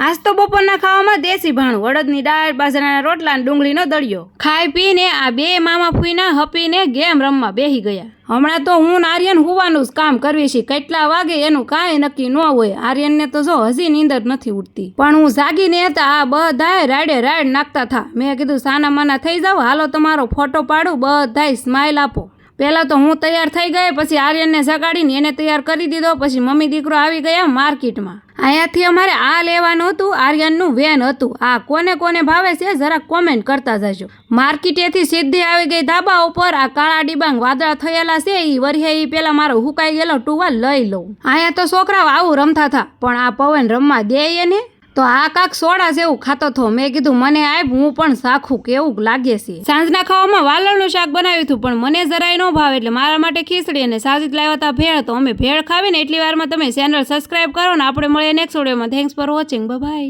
આજ તો બપોરના ખાવામાં દેશી ભાણું. અડદની દાળ બાજરાના રોટલા અને ડુંગળીનો દળિયો. ખાઈ પીને આ બે મામા ફૂઈના હપીને ગેમ રમવા બેહી ગયા. હમણાં તો હું આર્યન હોવાનું જ કામ કરવી છે કેટલા વાગે એનું કાંઈ નક્કી ન હોય. આર્યનને તો જો હજી નીંદર નથી ઉઠતી પણ હું જાગીને હતા આ બધાય રાડે રાડ નાખતા થા. મેં કીધું સાના માના થઈ જાવ હાલો તમારો ફોટો પાડું. બધાય સ્માઇલ આપો. પહેલાં તો હું તૈયાર થઈ ગઈ, પછી આર્યનને સગાડીને એને તૈયાર કરી દીધો, પછી મમ્મી દીકરો આવી ગયા માર્કેટમાં. અહીંયાથી અમારે આ લેવાનું હતું, આર્યનનું વેન હતું. આ કોને કોને ભાવે છે જરા કોમેન્ટ કરતા જજો. માર્કેટેથી સીધી આવી ગઈ ધાબા ઉપર, આ કાળા ડિબાંગ વાદળા થયેલા છે એ વરહે એ પેલા મારો હુકાઈ ગયેલો ટુવાલ લઈ લઉં. અહીંયા તો છોકરાઓ આવું રમતા હતા, પણ આ પવન રમવા દે એને. તો આ કાક સોડા જેવું ખાતો થો મેં કીધું, મને આપ, હું પણ સાખું કેવું લાગે છે? સાંજના ખાવામાં વાલણનું શાક બનાવ્યું હતું, પણ મને જરાય ન ભાવે, એટલે મારા માટે ખીચડી અને સાજીદ લાવ્યા હતા ભેળ, તો અમે ભેળ ખાવીને એટલી વારમાં તમે ચેનલ સબસ્ક્રાઈબ કરો ને, આપણે મળીએ નેક્સ્ટ વિડીયોમાં થેન્ક્સ ફોર વોચિંગ બાય